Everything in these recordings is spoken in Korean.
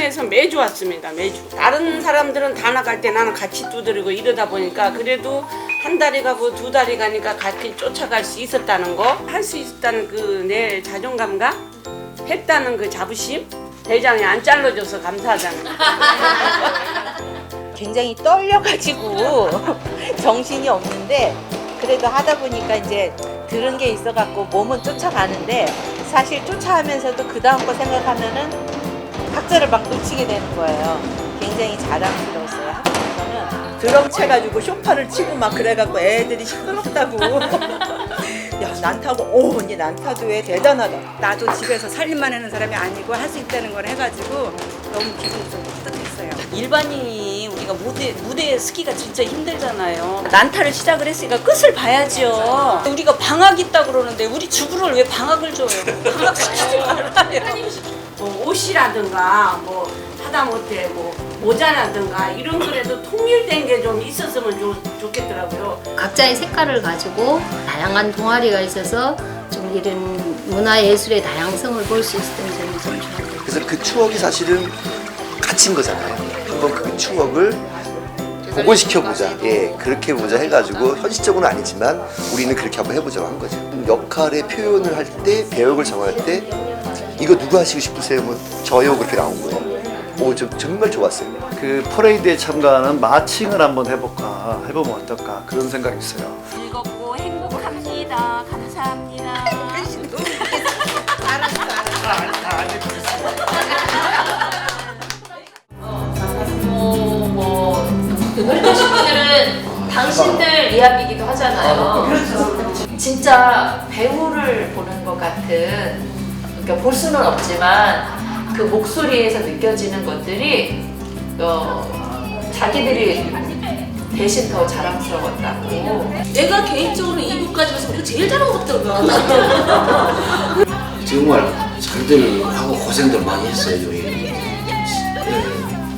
부산에서 매주 왔습니다. 매주. 다른 사람들은 다 나갈 때 나는 같이 두드리고 이러다 보니까 그래도 한 달이 가고 두 달이 가니까 같이 쫓아갈 수 있었다는 거, 할 수 있었다는 그 내 자존감과 했다는 그 자부심, 대장이 안 잘라줘서 감사하잖아요. 굉장히 떨려가지고 정신이 없는데 그래도 하다 보니까 이제 들은 게 있어갖고 몸은 쫓아가는데 사실 쫓아가면서도 그 다음 거 생각하면은 학자를 막 놓치게 되는 거예요. 굉장히 자랑스러웠어요. 학교에서는. 드럼 채가지고 쇼파를 치고 막 그래갖고 애들이 시끄럽다고. 야, 난타고, 오, 언니 난타도 왜 대단하다. 나도 집에서 살림만 하는 사람이 아니고 할 수 있다는 걸 해가지고 너무 기분이 좀 뿌듯했어요. 일반인이 우리가 무대 무대 스키가 진짜 힘들잖아요. 난타를 시작을 했으니까 끝을 봐야죠. 우리가 방학 있다 그러는데 우리 주부를 왜 방학을 줘요? 방학 시키지 말아요. 뭐 옷이라든가 뭐 하다못해 뭐 모자라든가 이런 거라도 통일된 게 좀 있었으면 좋, 좋겠더라고요. 각자의 색깔을 가지고 다양한 동아리가 있어서 좀 이런 문화 예술의 다양성을 볼 수 있었던 점이 좀 좋았어요. 그래서 그 추억이 사실은 갇힌 거잖아요. 한번 그 추억을 복원시켜보자. 예, 그렇게 보자 해가지고 현실적으로는 아니지만 우리는 그렇게 한번 해보자고 한 거죠. 역할의 표현을 할 때, 배역을 정할 때 이거 누구 하시고 싶으세요? 뭐 저요 그렇게 나온 거예요. 오, 저, 정말 좋았어요. 그 퍼레이드에 참가하는 마칭을 한번 해볼까 해보면 어떨까 그런 생각이 있어요. 즐겁고 행복합니다. 감사합니다. 신들 이야기이기도 하잖아요. 진짜 배우를 보는 것 같은, 그러니까 볼 수는 없지만 그 목소리에서 느껴지는 것들이 어, 자기들이 대신 더 자랑스러웠다고. 내가 개인적으로 2부까지 봐서 우리가 제일 잘한 것 같더라고요. 정말 잘들 하고 고생들 많이 했어요.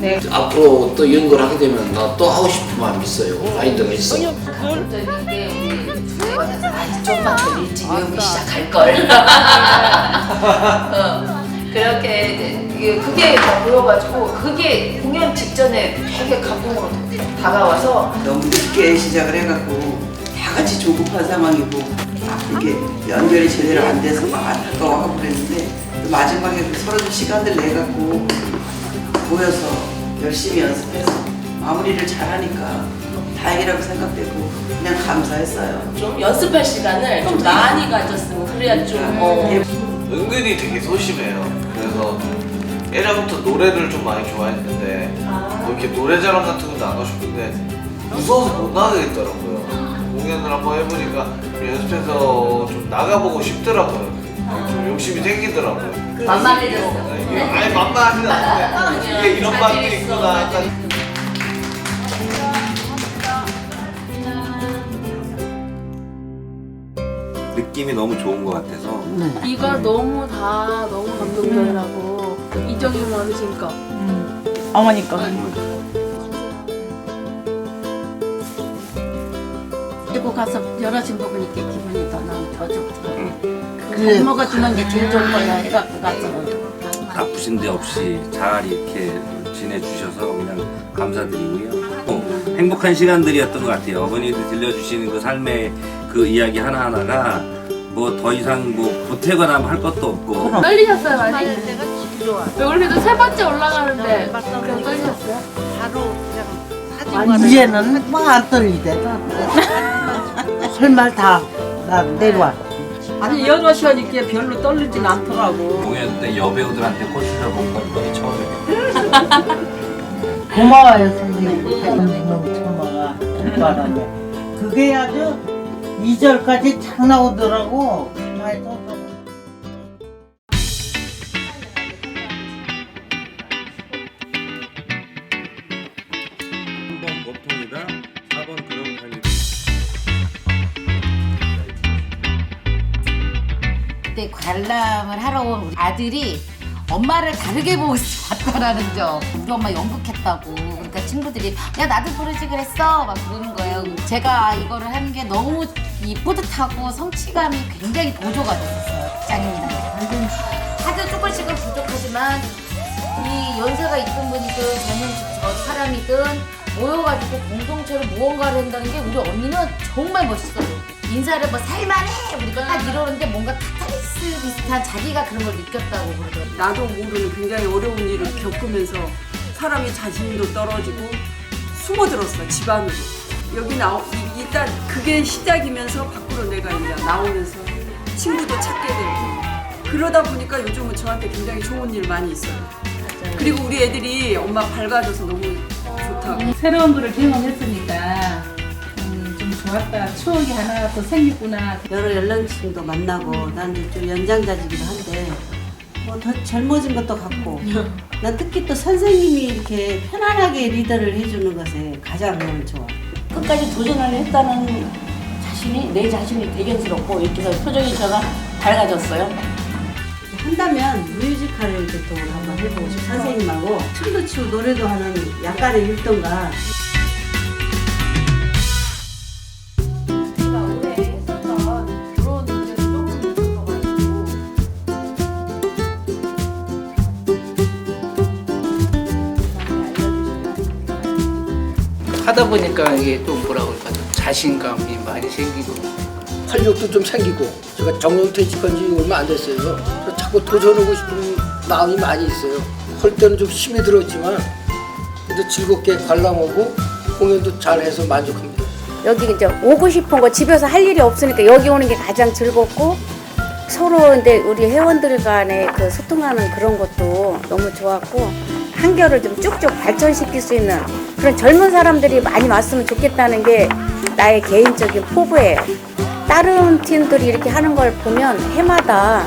예. 네. 앞으로 또 이런 걸 하게 되면 나 또 하고 싶은 마음이 있어요. 마인드가 있어. 갑자기 이게 우리 아, 좀만 더 일찍 외우기 시작할 걸. 어, 그렇게 이제 이게 그게 다 보여가지고 그게 공연 직전에 되게 감동으로 다가와서 너무 늦게 시작을 해갖고 다 같이 조급한 상황이고 이게 연결이 제대로 안 돼서 막 안타까워하고 그랬는데 마지막에 그 서로 좀 시간을 내갖고 모여서 열심히 연습해서 마무리를 잘하니까 다행이라고 생각되고 그냥 감사했어요. 좀 연습할 시간을 좀 많이 가졌으면 그래야 좀 어, 은근히 되게 소심해요. 그래서 예전부터 노래를 좀 많이 좋아했는데 뭐 이렇게 노래자랑 같은 것도 나가고 싶은데 무서워서 못 나가겠더라고요. 공연을 한번 해보니까 좀 연습해서 좀 나가보고 싶더라고요. 좀 욕심이 생기더라고요. 만만해졌어. 이게 아예 만만하진 않은데 이게 이런 맛도 있구나. 약간 느낌이 너무 좋은 것 같아서. 이가 너무 다 너무 감동적이라고 이정현 어르신 거. 어머니 거. 그리고 가서 여럿이 먹으니까 기분이 더 나고 더 좋더라 그 먹어주는 게 제일 좋은 거야 해갖고 가서. 아프신 데 없이 잘 이렇게 지내주셔서 그냥 감사드리고요. 또 행복한 시간들이었던 것 같아요. 어머니들 들려주시는 그 삶의 그 이야기 하나하나가 뭐 더 이상 뭐 보태거나 할 것도 없고 떨리셨어요 많이? 왜 원래도 세 번째 올라가는데 그냥 떨리셨어요? 이제는 뭐 안 떨리대. 할말다 나 내려와. 아니, 여럿이 하니까 별로 떨리진 않더라고. 공연 때 여배우들한테 꽃을 본건 거의 처음이에요. 고마워요 선생님. 선생님 천마가 바람에. 그게 아주 2절까지 착 나오더라고. 썼 관람을 하러 온 우리 아들이 엄마를 다르게 보고 봤다라는 점. 우리 엄마 연극했다고. 그러니까 친구들이 야 나도 부르지 그랬어 막 그러는 거예요. 제가 이거를 하는 게 너무 이 뿌듯하고 성취감이 굉장히 보조가 됐었어요. 완전 하도 조금씩은 부족하지만 이 연세가 있던 분이든 젊은 저 사람이든 모여가지고 공동체로 무언가를 한다는 게 우리 언니는 정말 멋있어요. 인사를 뭐 살만해! 우리가 딱 이러는데 뭔가 카타르시스 비슷한 자기가 그런 걸 느꼈다고 그러더라고요. 나도 모르는 굉장히 어려운 일을 겪으면서 사람의 자신도 떨어지고 숨어들었어 집 안으로. 여기 나오 이- 일단 그게 시작이면서 밖으로 내가 이제 나오면서 친구도 찾게 되고. 그러다 보니까 요즘은 저한테 굉장히 좋은 일 많이 있어요. 그리고 우리 애들이 엄마 밝아져서 너무 좋다고. 새로운 거를 경험했으니까 좋았다. 추억이 하나 더 생겼구나. 여러 연령층도 만나고 나는 좀 연장자이기도 한데 뭐 더 젊어진 것도 같고 난 특히 또 선생님이 이렇게 편안하게 리더를 해주는 것에 가장 너무 좋아. 끝까지 도전을 했다는 자신이 내 자신이 대견스럽고 이렇게 해서 표정이 제가 밝아졌어요. 한다면 뮤지컬을 이렇게 또 한번 해보고 싶어 선생님하고 춤도 추고 노래도 하는 약간의 제가 하다 보니까 이게 또 뭐라 그럴까 좀 자신감이 많이 생기고 활력도 좀 생기고 제가 정년퇴직한 지 얼마 안 됐어요. 그래서 자꾸 도전하고 싶은 마음이 많이 있어요. 할 때는 좀 힘이 들었지만 그래도 즐겁게 관람하고 공연도 잘해서 만족합니다. 여기 이제 오고 싶은 거 집에서 할 일이 없으니까 여기 오는 게 가장 즐겁고 서로 근데 우리 회원들 간에 그 소통하는 그런 것도 너무 좋았고 한결을 좀 쭉쭉 발전시킬 수 있는 그런 젊은 사람들이 많이 왔으면 좋겠다는 게 나의 개인적인 포부예요. 다른 팀들이 이렇게 하는 걸 보면 해마다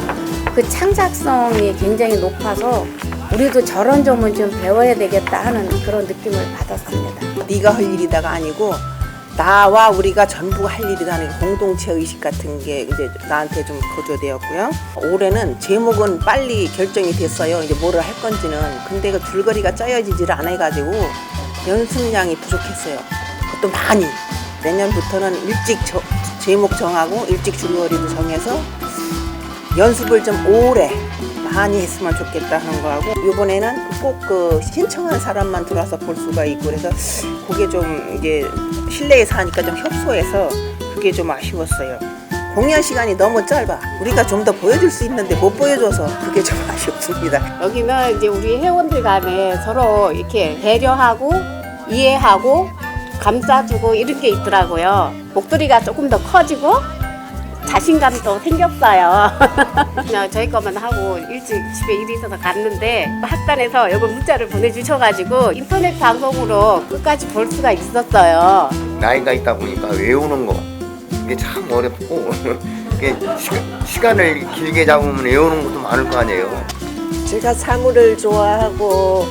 그 창작성이 굉장히 높아서 우리도 저런 점은 좀 배워야 되겠다 하는 그런 느낌을 받았습니다. 네가 할 일이다가 아니고 나와 우리가 전부 할 일이라는 공동체 의식 같은 게 이제 나한테 좀 거조되었고요. 올해는 제목은 빨리 결정이 됐어요. 이제 뭐를 할 건지는. 근데 그 줄거리가 짜여지지를 않아가지고 연습량이 부족했어요. 그것도 많이. 내년부터는 일찍 저- 제목 정하고 일찍 줄거리도 정해서 연습을 좀 오래 많이 했으면 좋겠다 하는 거하고 이번에는 꼭 그 신청한 사람만 들어와서 볼 수가 있고 그래서 그게 좀 이게 실내에서 하니까 좀 협소해서 그게 좀 아쉬웠어요. 공연 시간이 너무 짧아. 우리가 좀 더 보여줄 수 있는데 못 보여줘서 그게 좀 아쉽습니다. 여기는 이제 우리 회원들 간에 서로 이렇게 배려하고 이해하고 감싸주고 이렇게 있더라고요. 목소리가 조금 더 커지고 자신감도 생겼어요. 그냥 저희 것만 하고 일찍 집에 일이 있어서 갔는데 학단에서 여기 문자를 보내주셔가지고 인터넷 방송으로 끝까지 볼 수가 있었어요. 나이가 있다 보니까 외우는 거 이게 참 어렵고 이게 시, 간을 길게 잡으면 외우는 것도 많을 거 아니에요. 제가 사물을 좋아하고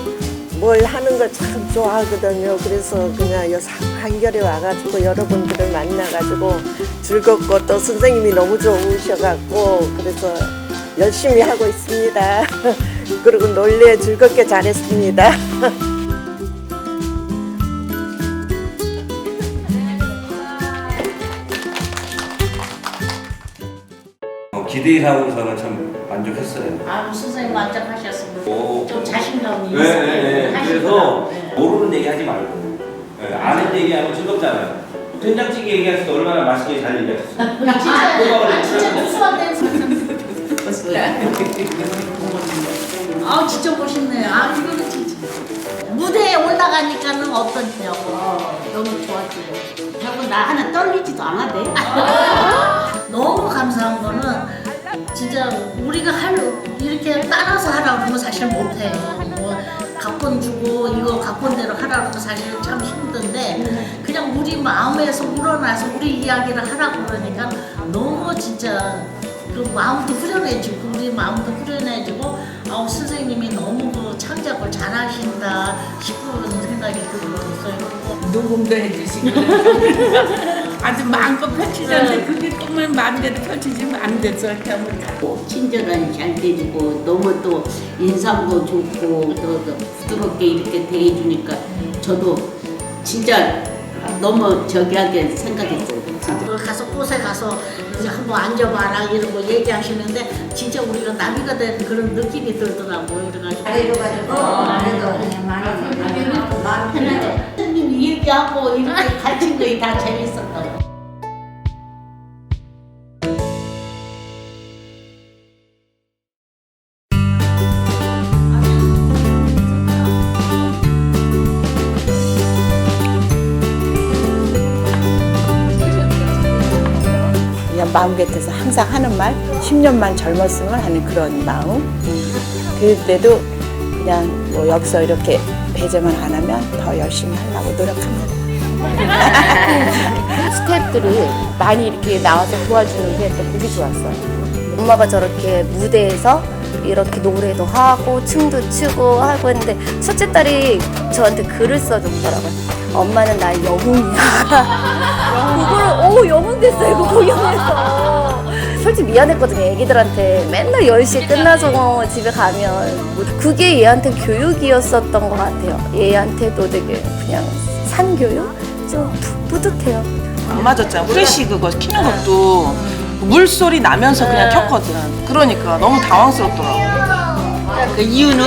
뭘 하는 걸 참 좋아하거든요. 그래서 그냥 여 한결에 와가지고 여러분들을 만나가지고 즐겁고 또 선생님이 너무 좋으셔갖고 그래서 열심히 하고 있습니다. 그리고 놀래 즐겁게 잘했습니다. 어, 기대 이상으로서는 참 만족했어요. 아, 선생님 만족하셨습니다. 오. 좀 자신감이 네, 네, 네. 그래서 네. 모르는 얘기 하지 말고 네, 아는 얘기하면 즐겁잖아요. 된장찌개 얘기했을 때 얼마나 맛있게 잘 얘기했어. 진짜, 호박을 아, 진짜 뿌렸는데. 무수한 아 진짜 멋있네요. 아 이거는 진짜 무대에 올라가니까는 어떠냐고 너무 좋았어요. 자꾸 나 하나 떨리지도 않아대. 너무 감사한 거는 진짜 우리가 할 이렇게 따라서 하라고 그러면 사실 못해요. 뭐 각본 주고 이거 각본대로 하라고 하면 사실 참 힘든데 그냥 우리 마음에서 우러나서 우리 이야기를 하라고 그러니까 너무 진짜 그 마음도 후련해지고 우리 마음도 후련해지고 아우 선생님이 너무 그 창작을 잘하신다 싶은 생각이 들었어요. 녹음도 해주시고 아주 마음껏 펼치는데 그게 꿈을 마음대로 펼치지면 안 돼서 때문에 친절하게 잘 대주고 너무 또 인상도 좋고 또, 또 부드럽게 이렇게 대해주니까 저도 진짜 너무 저기하게 생각했어요. 진짜. 그 가서 꽃에 가서 이제 한번 앉아봐라 이런 거 얘기하시는데 진짜 우리가 나비가 된 그런 느낌이 들더라고요. 그래가지고. 잘해줘가지고. 그래도 가르친 거이 다 재밌었다고. 그냥 마음 같아서 항상 하는 말 10년만 젊었으면 하는 그런 마음 그때도 그냥 뭐 여기서 이렇게 배제만 안 하면 더 열심히 하려고 노력합니다 스태프들이 많이 이렇게 나와서 도와주는 게 또 보기 좋았어요. 엄마가 저렇게 무대에서 이렇게 노래도 하고 춤도 추고 하고 했는데 첫째 딸이 저한테 글을 써줬더라고요. 엄마는 나의 영웅이야. 그거를 오 영웅 됐어요. 그 공연에서. 솔직히 미안했거든요. 애기들한테 맨날 10시에 끝나서 뭐 집에 가면 뭐 그게 얘한테 교육이었었던 것 같아요. 얘한테도 되게 그냥 산교육? 좀 푸- 뿌듯해요. 안 맞았잖아. 후레쉬 그거 키는 것도 물소리 나면서 그냥 켰거든. 그러니까 너무 당황스럽더라고. 그 이유는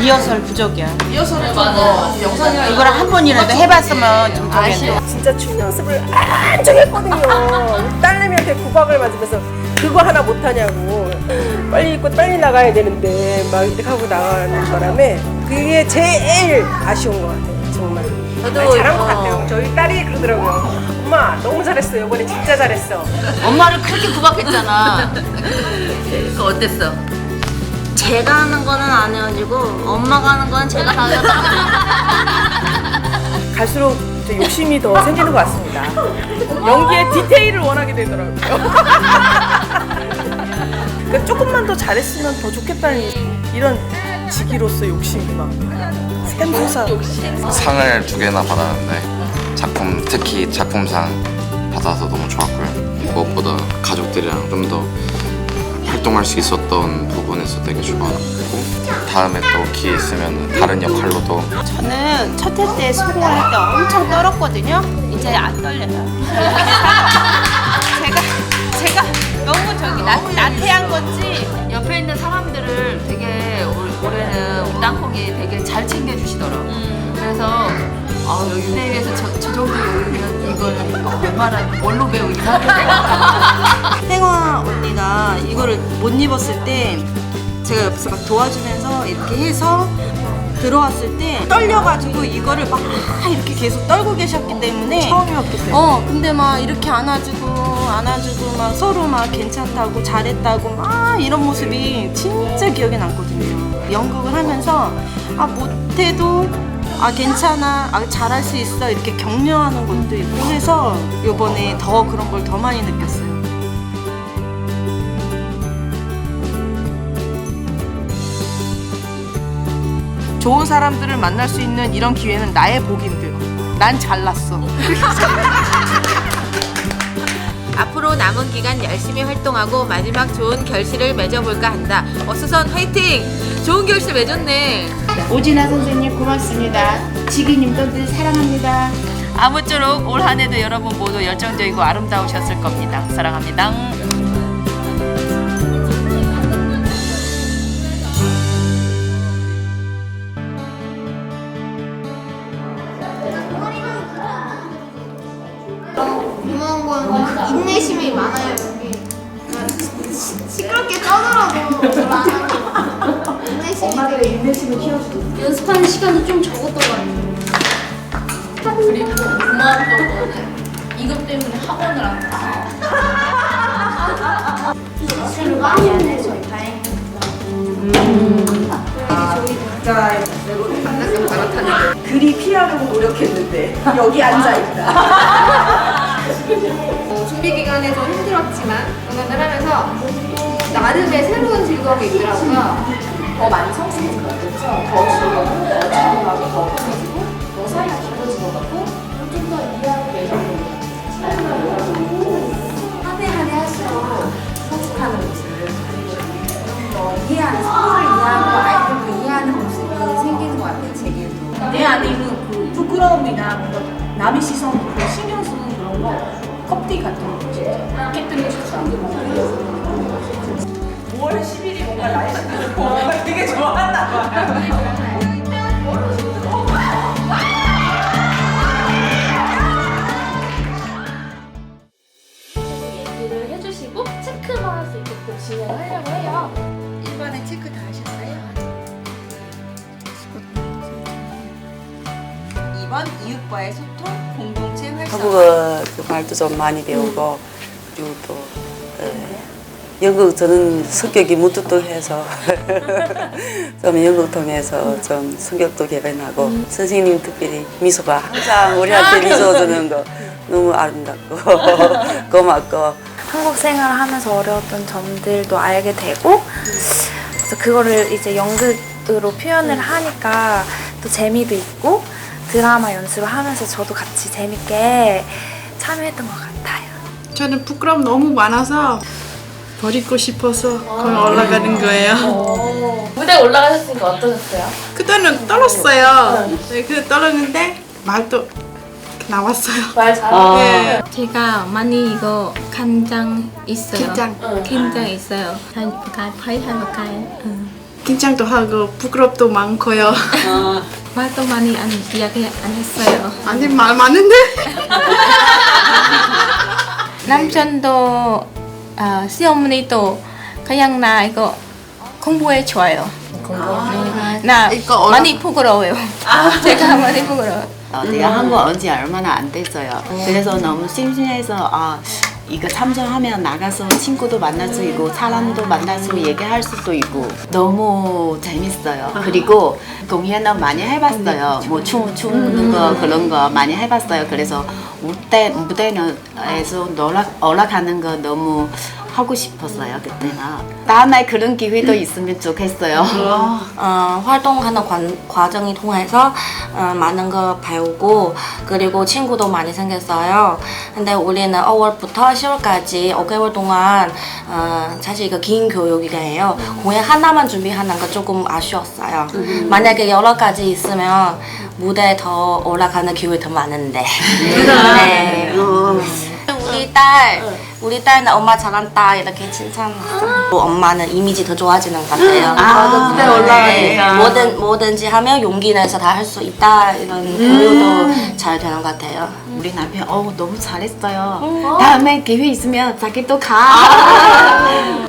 리허설 부족이야. 리허설은 맞아. 영상이랑 이거를 한 번이라도 해봤으면 좀 되겠네. 진짜 춤 연습을 안정 했거든요. 딸내미한테 구박을 맞으면서 그거 하나 못하냐고. 빨리 입고 빨리 나가야 되는데 막 이렇게 하고 나가는 바람에 그게 제일 아쉬운 것 같아요. 정말. 저도, 아니, 잘한 것 어. 같아요. 저희 딸이 그러더라고요. 엄마 너무 잘했어. 이번에 진짜 잘했어. 엄마를 그렇게 구박했잖아. 그 어땠어? 제가 하는 거는 안 해가지고 엄마가 하는 거는 제가 다 갈수록 저 욕심이 더 생기는 것 같습니다. 연기의 디테일을 원하게 되더라고요. 그러니까 조금만 더 잘했으면 더 좋겠다는 이런 직위로서 욕심이 막 샘솟아. 상을 두 개나 받았는데 작품 특히 작품상 받아서 너무 좋았고요. 무엇보다 가족들이랑 좀 더 활동할 수 있었던 부분에서 되게 좋았고 다음에 또 기회 있으면 다른 역할로도 저는 첫 회때 소로를 할때 엄청 떨었거든요. 이제 안 떨려요. 너무 저기 나, 나태한 건지 옆에 있는 사람들을 되게 올, 올해는 땅콩이 되게 잘 챙겨주시더라고. 그래서 아 여기 무대에서 저, 저 정도 요리면 이거는 얼마나 뭘로 배우냐. 팽화 언니가 이거를 못 입었을 때 제가 옆에서 막 도와주면서 이렇게 해서 들어왔을 때 떨려가지고 이거를 막 이렇게 계속 떨고 계셨기 때문에 처음이었기 때문에. 어 근데 막 이렇게 안아주고 안아주고 막 서로 막 괜찮다고 잘했다고 막 이런 모습이 진짜 기억에 남거든요 연극을 하면서 아 못해도 아 괜찮아 아 잘할 수 있어 이렇게 격려하는 것도 있고 해서 요번에 더 그런 걸 더 많이 느꼈어요 좋은 사람들을 만날 수 있는 이런 기회는 나의 복인들. 난 잘났어. 남은 기간 열심히 활동하고 마지막 좋은 결실을 맺어볼까 한다. 어 수선 화이팅! 좋은 결실 맺었네. 오진아 선생님 고맙습니다. 지기님도 늘 사랑합니다. 아무쪼록 올 한해도 여러분 모두 열정적이고 아름다우셨을 겁니다. 사랑합니다. 좀 적었던 것 같아요 그리고 고마웠던 거는 이것 때문에 학원을 안 가. 연습을 많이 하네 저희 다행히 그리 피하려고 노력했는데 여기 앉아 있다. 어, 준비 기간에 좀 힘들었지만 공연을 하면서 나름의 새로운 즐거움이 있더라고요. 더 많이 성숙해진 것 같아요. 더 즐겁고, 더 자유하고, 더 편해지고, 더 사이가 깊어진 것 같고, 좀더 이해하고 한해 한해 할수록 성숙하는 모습, 그리고 더 이해하는, 서로를 이해하고, 아이들도 이해하는 모습이 생기는 것 같아요, 제게도. 내 안에 있는 그 부끄러움이나 뭔가 남의 시선 그 신경 쓰는 그런 거 껍데기 같은 거 진짜 깨뜨리고 싶지 않고 5월 10일이 뭔가 얘기를 해주시고 체크만 할 수 있게끔 진행을 하려고 해요. 일반에 체크 다 하셨어요? 2번 이웃과의 소통, 공동체 활성. 한국어 그 말도 좀 많이 배우고 음. 그리고 또 예, 영국 저는 성격이 무뚝뚝해서 좀 영국 통해서 좀 성격도 개변하고 선생님 특별히 미소가 항상 우리한테 미소 주는 거. 너무 아름답고 고맙고. 한국 생활을 하면서 어려웠던 점들도 알게 되고 그래서 그거를 이제 연극으로 표현을 하니까 또 재미도 있고 드라마 연습을 하면서 저도 같이 재밌게 참여했던 것 같아요. 저는 부끄러움 너무 많아서 버리고 싶어서 거기 올라가는 거예요. 무대 올라가셨으니까 어떠셨어요? 그때는 떨었어요. 네, 그 떨었는데 말도 나왔어요. 말 잘하고. 네. 제가 많이 이거 간장 있어요. 긴장. 긴장 있어요. 한 một cái. 응. 긴장도 하고 부끄럽도 많고요. 말도 많이 안 이야기 안 했어요. 아니 말 많은데? 남편도 아, 시어머니도 그냥 나 이거 공부해 줘요. 공부. 나 많이 부끄러워요. 제가 많이 부끄러워요. 어, 내가 한국 온지 얼마나 안 됐어요. 그래서 너무 심심해서 아 이거 참석하면 나가서 친구도 만날 수 있고 사람도 만날 수 얘기할 수도 있고 너무 재밌어요. 그리고 공연은 많이 해봤어요. 뭐춤 추는 거 그런 거 많이 해봤어요. 그래서 무대 무대에서 올라 올라가는 거 너무 하고 싶었어요 그때는. 다음에 그런 기회도 있으면 좋겠어요. 어, 활동하는 관, 과정이 통해서 어, 많은 거 배우고 그리고 친구도 많이 생겼어요. 근데 우리는 5월부터 10월까지 5개월 동안 어, 사실 이거 긴 교육이에요. 공연 하나만 준비하는 거 조금 아쉬웠어요. 만약에 여러 가지 있으면 무대에 더 올라가는 기회 더 많은데. 네. 우리 딸, 우리 딸은 엄마 잘한다 이렇게 칭찬했어. 엄마는 이미지 더 좋아지는 것 같아요. 아, 무대 올라가니까. 네, 뭐든 뭐든지 하면 용기 내서 다 할 수 있다 이런 음. 교육도 잘 되는 것 같아요. 우리 남편 어 너무 잘했어요. 다음에 기회 있으면 자기 또 가.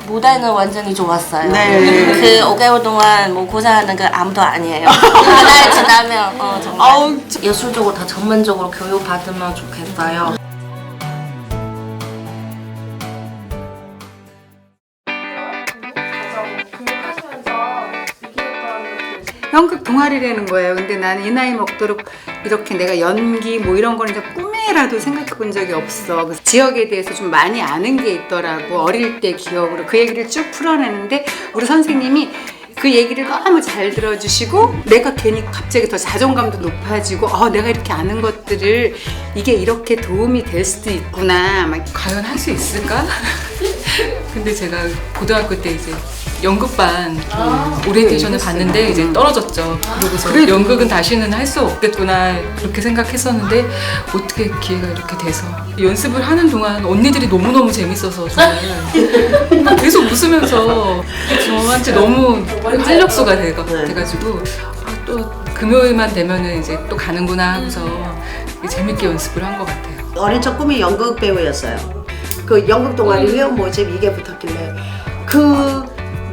무대는 완전히 좋았어요. 네. 그 5개월 동안 뭐 고생하는 거 아무도 아니에요. 그날 지나면 어, 정말 예술적으로 더 전문적으로 교육 받으면 좋겠어요. 연극 동아리라는 거예요. 근데 나는 이 나이 먹도록 이렇게 내가 연기 뭐 이런 거는 꿈에라도 생각해 본 적이 없어. 그 지역에 대해서 좀 많이 아는 게 있더라고. 어릴 때 기억으로. 그 얘기를 쭉 풀어내는데 우리 선생님이 그 얘기를 너무 잘 들어주시고 내가 괜히 갑자기 더 자존감도 높아지고 어, 내가 이렇게 아는 것들을 이게 이렇게 도움이 될 수도 있구나. 막 과연 할 수 있을까? 근데 제가 고등학교 때 이제 연극반 그 오리엔테이션을 봤는데 이제 떨어졌죠. 그러고서 그래도- 연극은 다시는 할 수 없겠구나 그렇게 생각했었는데 어떻게 기회가 이렇게 돼서 연습을 하는 동안 언니들이 너무 너무 재밌어서 정말 계속 웃으면서 저한테 너무 활력소가 돼- 돼가지고 아, 또 금요일만 되면은 이제 또 가는구나 하고서 재밌게 연습을 한 것 같아요. 어린 적 꿈이 연극 배우였어요. 그 연극 동아리 회원 모집 이게 붙었길래 그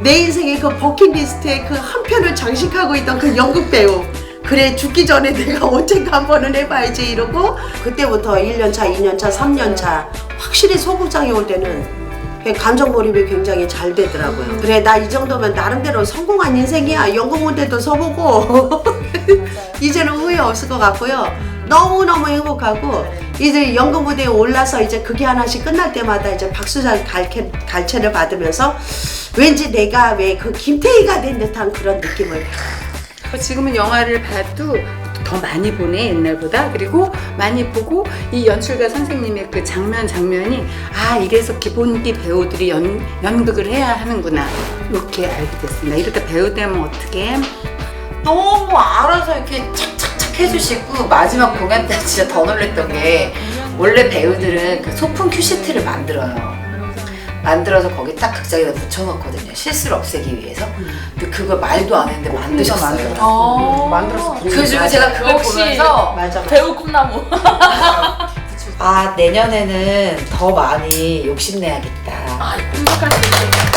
내 인생의 그 버킷리스트에 그한 편을 장식하고 있던 그 연극 배우. 그래 죽기 전에 내가 언젠가 한 번은 해봐야지 이러고 그때부터 1년차, 2년차, 3년차 확실히 소극장에 올 때는 감정 몰입이 굉장히 잘 되더라고요. 그래 나 이 정도면 나름대로 성공한 인생이야. 연극 무대도 서보고 이제는 후회 없을 것 같고요. 너무너무 행복하고 이제 연극 무대에 올라서 이제 그게 하나씩 끝날 때마다 이제 박수잘 갈채, 갈채를 받으면서 왠지 내가 왜 그 김태희가 된 듯한 그런 느낌을. 지금은 영화를 봐도 더 많이 보네 옛날보다. 그리고 많이 보고 이 연출가 선생님의 그 장면 장면이 아 이래서 기본기 배우들이 연, 연극을 해야 하는구나. 이렇게 알게 됐습니다. 이렇게 배우 되면 어떻게 너무 알아서 이렇게 착착 착 해주시고 마지막 공연 때 진짜 더 놀랬던 게 원래 배우들은 그 소품 큐시트를 만들어요. 만들어서 거기 딱 극장에다 붙여놓거든요. 실수를 없애기 위해서. 근데 그걸 말도 안 했는데 만드셨어요. 어. 만들어서 그래가지고 제가 그걸 역시 보면서 배우 꿈나무. 아 내년에는 더 많이 욕심내야겠다. 수 있겠다.